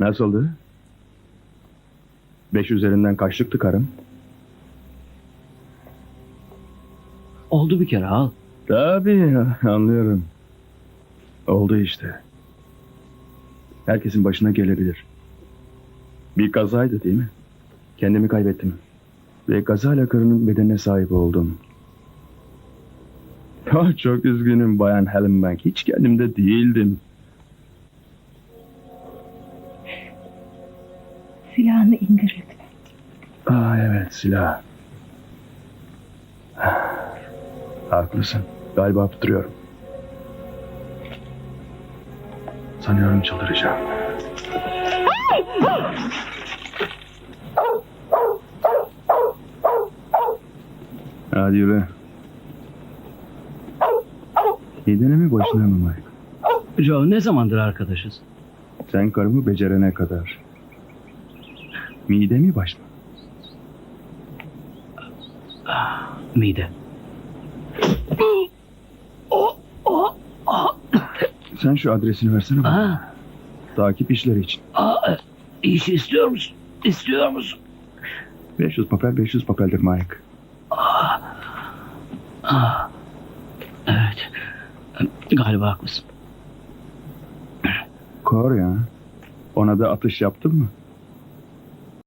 Nasıldı? Beş üzerinden kaçlıktı karım? Oldu bir kere al. Tabii anlıyorum. Oldu işte. Herkesin başına gelebilir. Bir kazaydı değil mi? Kendimi kaybettim. Ve kazayla karının bedenine sahip oldum. Ah, çok üzgünüm Bayan Hallenbank. Hiç kendimde değildim. Silahını indir lütfen. Aa evet silah. Haklısın. Galiba tutturuyorum. Sanıyorum çıldıracağım. Hadi yürü. Yedene mi başına mı Mike? Joe ne zamandır arkadaşız? Sen karımı becerene kadar. Mide mi baş mı? Mide. Sen şu adresini versene bana. Aa, Takip işleri için. aa, iş istiyor musun? İstiyor musun? 500 papel 500 papeldir Mike. Aa, evet. Galiba haklısın. Kor ya. Ona da atış yaptın mı?